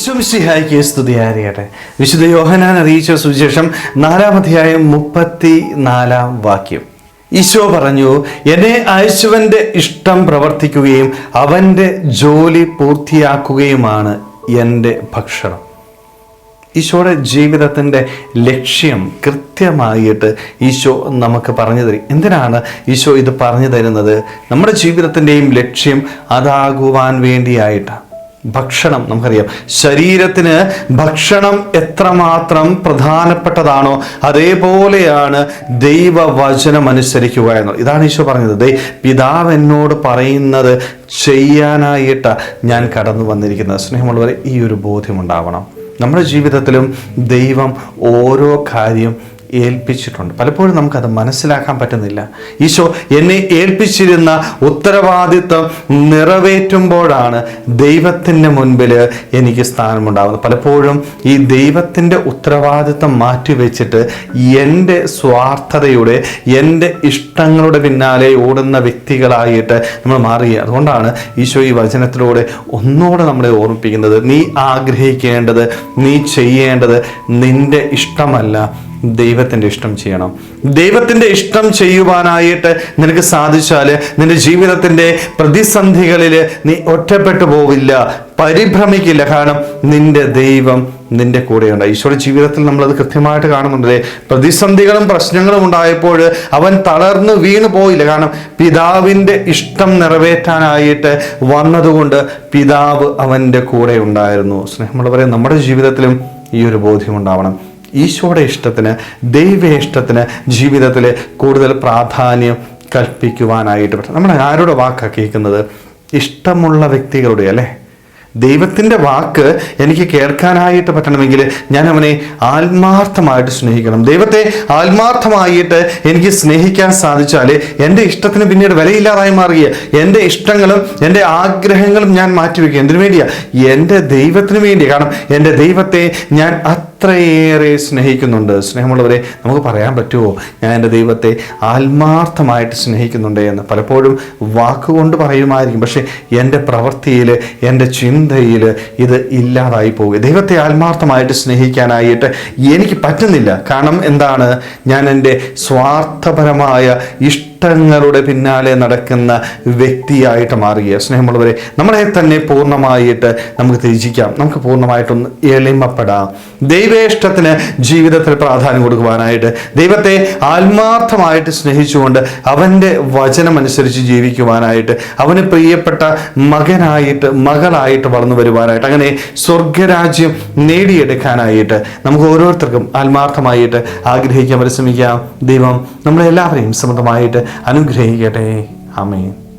വിശ്വമിശിഹായിക്ക് സ്തുതിയായിരിക്കട്ടെ വിശുദ്ധ യോഹനാൻ അറിയിച്ച സുവിശേഷം നാലാം അധ്യായം മുപ്പത്തി നാലാം വാക്യം. ഈശോ പറഞ്ഞു എന്നെ അയച്ചവന്റെ ഇഷ്ടം പ്രവർത്തിക്കുകയും അവന്റെ ജോലി പൂർത്തിയാക്കുകയുമാണ് എന്റെ ഭക്ഷണം. ഈശോയുടെ ജീവിതത്തിന്റെ ലക്ഷ്യം കൃത്യമായിട്ട് ഈശോ നമുക്ക് പറഞ്ഞു തരും. എന്തിനാണ് ഈശോ ഇത് പറഞ്ഞു തരുന്നത്? നമ്മുടെ ജീവിതത്തിന്റെയും ലക്ഷ്യം അതാകുവാൻ വേണ്ടിയായിട്ടാണ്. ഭക്ഷണം നമുക്കറിയാം. ശരീരത്തിന് ഭക്ഷണം എത്രമാത്രം പ്രധാനപ്പെട്ടതാണോ അതേപോലെയാണ് ദൈവവചനം അനുസരിക്കുക എന്നുള്ളത് ഇതാണ് ഈശോ പറഞ്ഞത്. ദൈ പിതാവ് എന്നോട് പറയുന്നത് ചെയ്യാനായിട്ട് ഞാൻ കടന്നു വന്നിരിക്കുന്നത്. സ്നേഹമുള്ളവരെ ഈ ഒരു ബോധ്യമുണ്ടാവണം നമ്മുടെ ജീവിതത്തിലും ദൈവം ഓരോ കാര്യം ഏൽപ്പിച്ചിട്ടുണ്ട്. പലപ്പോഴും നമുക്കത് മനസ്സിലാക്കാൻ പറ്റുന്നില്ല. ഈശോ എന്നെ ഏൽപ്പിച്ചിരുന്ന ഉത്തരവാദിത്വം നിറവേറ്റുമ്പോഴാണ് ദൈവത്തിന്റെ മുൻപിൽ എനിക്ക് സ്ഥാനമുണ്ടാകുന്നത്. പലപ്പോഴും ഈ ദൈവത്തിന്റെ ഉത്തരവാദിത്വം മാറ്റിവെച്ചിട്ട് എന്റെ സ്വാർത്ഥതയുടെ എന്റെ ഇഷ്ടങ്ങളുടെ പിന്നാലെ ഓടുന്ന വ്യക്തികളായിട്ട് നമ്മൾ മാറുക അതുകൊണ്ടാണ് ഈശോ ഈ വചനത്തിലൂടെ ഒന്നുകൂടെ നമ്മളെ ഓർമ്മിപ്പിക്കുന്നത്. നീ ആഗ്രഹിക്കേണ്ടത് നീ ചെയ്യേണ്ടത് നിന്റെ ഇഷ്ടമല്ല ദൈവത്തിന്റെ ഇഷ്ടം ചെയ്യണം. ദൈവത്തിന്റെ ഇഷ്ടം ചെയ്യുവാനായിട്ട് നിനക്ക് സാധിച്ചാൽ നിന്റെ ജീവിതത്തിന്റെ പ്രതിസന്ധികളിൽ നീ ഒറ്റപ്പെട്ടു പോവില്ല. പരിഭ്രമിക്കില്ല. കാരണം നിന്റെ ദൈവം നിന്റെ കൂടെയുണ്ട്. ഈശോയുടെ ജീവിതത്തിൽ നമ്മളത് കൃത്യമായിട്ട് കാണുന്നുണ്ട്. പ്രതിസന്ധികളും പ്രശ്നങ്ങളും ഉണ്ടായപ്പോൾ അവൻ തളർന്നു വീണു പോയില്ല. കാരണം പിതാവിന്റെ ഇഷ്ടം നിറവേറ്റാനായിട്ട് വന്നതുകൊണ്ട് പിതാവ് അവന്റെ കൂടെ ഉണ്ടായിരുന്നു. സ്നേഹമുള്ളവരെ നമ്മുടെ ജീവിതത്തിലും ഈ ഒരു ബോധ്യം ഉണ്ടാവണം. ഈശോയുടെ ഇഷ്ടത്തിന് ദൈവ ഇഷ്ടത്തിന് ജീവിതത്തിൽ കൂടുതൽ പ്രാധാന്യം കൽപ്പിക്കുവാനായിട്ട് പറ്റും. നമ്മൾ ആരുടെ വാക്കാണ് കേൾക്കുന്നത്? ഇഷ്ടമുള്ള വ്യക്തികളുടെ അല്ലേ? ദൈവത്തിന്റെ വാക്ക് എനിക്ക് കേൾക്കാനായിട്ട് പറ്റണമെങ്കിൽ ഞാൻ അവനെ ആത്മാർത്ഥമായിട്ട് സ്നേഹിക്കണം. ദൈവത്തെ ആത്മാർത്ഥമായിട്ട് എനിക്ക് സ്നേഹിക്കാൻ സാധിച്ചാൽ എന്റെ ഇഷ്ടത്തിന് പിന്നീട് വിലയില്ലാതായി മാറുക എന്റെ ഇഷ്ടങ്ങളും എന്റെ ആഗ്രഹങ്ങളും ഞാൻ മാറ്റിവെക്കുക. എന്തിനു വേണ്ടിയാണ് എന്റെ ദൈവത്തിന് വേണ്ടി കാരണം എന്റെ ദൈവത്തെ ഞാൻ അത്രയേറെ സ്നേഹിക്കുന്നുണ്ട്? സ്നേഹമുള്ളവരെ നമുക്ക് പറയാൻ പറ്റുമോ? ഞാൻ എന്റെ ദൈവത്തെ ആത്മാർത്ഥമായിട്ട് സ്നേഹിക്കുന്നുണ്ട് എന്ന്. പലപ്പോഴും വാക്കുകൊണ്ട് പറയുമായിരിക്കും പക്ഷേ എന്റെ പ്രവൃത്തിയിൽ എന്റെ ചിന്തയിൽ ഇത് ഇല്ലാതായി പോവുക ദൈവത്തെ ആത്മാർത്ഥമായിട്ട് സ്നേഹിക്കാനായിട്ട് എനിക്ക് പറ്റുന്നില്ല. കാരണം എന്താണ്? ഞാൻ എന്റെ സ്വാർത്ഥപരമായ ഇഷ്ടങ്ങളുടെ പിന്നാലെ നടക്കുന്ന വ്യക്തിയായിട്ട് മാറുക സ്നേഹമുള്ളവരെ നമ്മളെ തന്നെ പൂർണമായിട്ട് നമുക്ക് ത്യജിക്കാം. നമുക്ക് പൂർണമായിട്ടൊന്ന് എളിമപ്പെടാം. ദൈവേഷ്ടത്തിന് ജീവിതത്തിൽ പ്രാധാന്യം കൊടുക്കുവാനായിട്ട് ദൈവത്തെ ആത്മാർത്ഥമായിട്ട് സ്നേഹിച്ചുകൊണ്ട് അവന്റെ വചനമനുസരിച്ച് ജീവിക്കുവാനായിട്ട് അവന് പ്രിയപ്പെട്ട മകനായിട്ട് മകളായിട്ട് വളർന്നു വരുവാനായിട്ട് അങ്ങനെ സ്വർഗരാജ്യം നേടിയെടുക്കാനായിട്ട് നമുക്ക് ഓരോരുത്തർക്കും ആത്മാർത്ഥമായിട്ട് ആഗ്രഹിക്കാൻ പരിശ്രമിക്കാം. ദൈവം നമ്മളെല്ലാവരെയും സമൃദ്ധമായിട്ട് അനുഗ്രഹിക്കട്ടെ. ആമേൻ.